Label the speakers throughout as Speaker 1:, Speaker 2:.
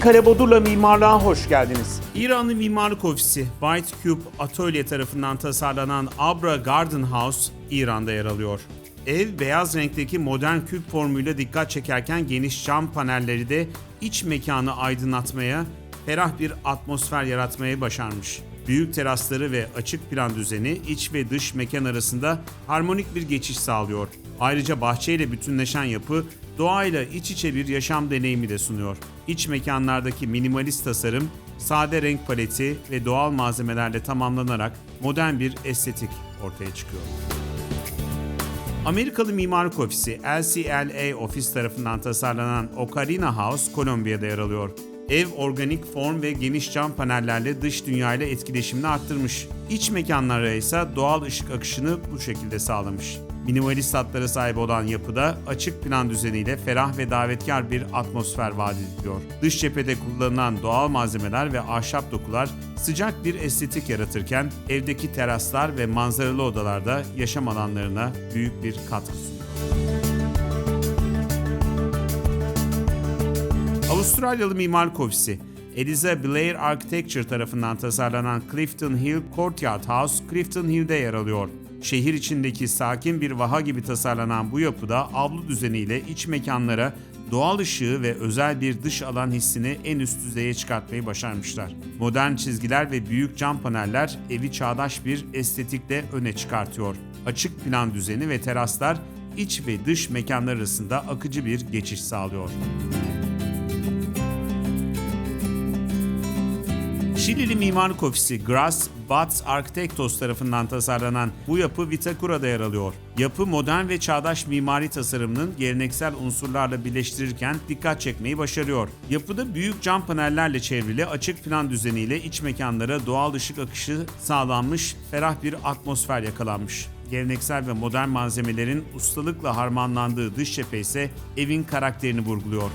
Speaker 1: Kare Bodur'la mimarlığa hoş geldiniz.
Speaker 2: İranlı mimarlık ofisi White Cube Atölye tarafından tasarlanan Abra Garden House İran'da yer alıyor. Ev beyaz renkteki modern küp formuyla dikkat çekerken geniş cam panelleri de iç mekanı aydınlatmaya, ferah bir atmosfer yaratmayı başarmış. Büyük terasları ve açık plan düzeni iç ve dış mekan arasında harmonik bir geçiş sağlıyor. Ayrıca bahçeyle bütünleşen yapı doğayla iç içe bir yaşam deneyimi de sunuyor. İç mekanlardaki minimalist tasarım, sade renk paleti ve doğal malzemelerle tamamlanarak modern bir estetik ortaya çıkıyor. Amerikalı mimarlık ofisi LCLA Office tarafından tasarlanan Ocarina House, Kolombiya'da yer alıyor. Ev organik form ve geniş cam panellerle dış dünyayla etkileşimini arttırmış. İç mekanlara ise doğal ışık akışını bu şekilde sağlamış. Minimalist hatlara sahip olan yapıda açık plan düzeniyle ferah ve davetkar bir atmosfer vaat ediliyor. Dış cephede kullanılan doğal malzemeler ve ahşap dokular sıcak bir estetik yaratırken evdeki teraslar ve manzaralı odalarda yaşam alanlarına büyük bir katkı sunuyor. Avustralyalı mimarlık ofisi Eliza Blair Architecture tarafından tasarlanan Clifton Hill Courtyard House, Clifton Hill'de yer alıyor. Şehir içindeki sakin bir vaha gibi tasarlanan bu yapıda avlu düzeniyle iç mekanlara doğal ışığı ve özel bir dış alan hissini en üst düzeye çıkartmayı başarmışlar. Modern çizgiler ve büyük cam paneller evi çağdaş bir estetikle öne çıkartıyor. Açık plan düzeni ve teraslar iç ve dış mekanlar arasında akıcı bir geçiş sağlıyor. Şilili mimarlık ofisi Gras Bats Architectos tarafından tasarlanan bu yapı Vitacura'da yer alıyor. Yapı modern ve çağdaş mimari tasarımının geleneksel unsurlarla birleştirirken dikkat çekmeyi başarıyor. Yapıda büyük cam panellerle çevrili açık plan düzeniyle iç mekanlara doğal ışık akışı sağlanmış, ferah bir atmosfer yakalanmış. Geleneksel ve modern malzemelerin ustalıkla harmanlandığı dış cephe ise evin karakterini vurguluyor.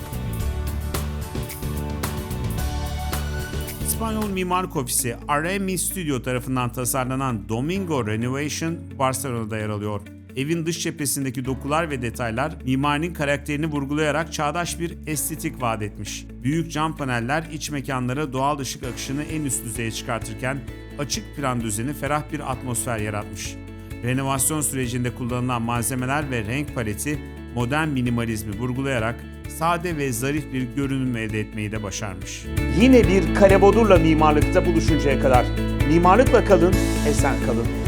Speaker 2: İspanyol mimarlık ofisi RMI Studio tarafından tasarlanan Domingo Renovation Barcelona'da yer alıyor. Evin dış cephesindeki dokular ve detaylar mimarinin karakterini vurgulayarak çağdaş bir estetik vaat etmiş. Büyük cam paneller iç mekanlara doğal ışık akışını en üst düzeye çıkartırken açık plan düzeni ferah bir atmosfer yaratmış. Renovasyon sürecinde kullanılan malzemeler ve renk paleti modern minimalizmi vurgulayarak sade ve zarif bir görünüm elde etmeyi de başarmış.
Speaker 1: Yine bir Bodur'la mimarlıkta buluşuncaya kadar mimarlıkla kalın, esen kalın.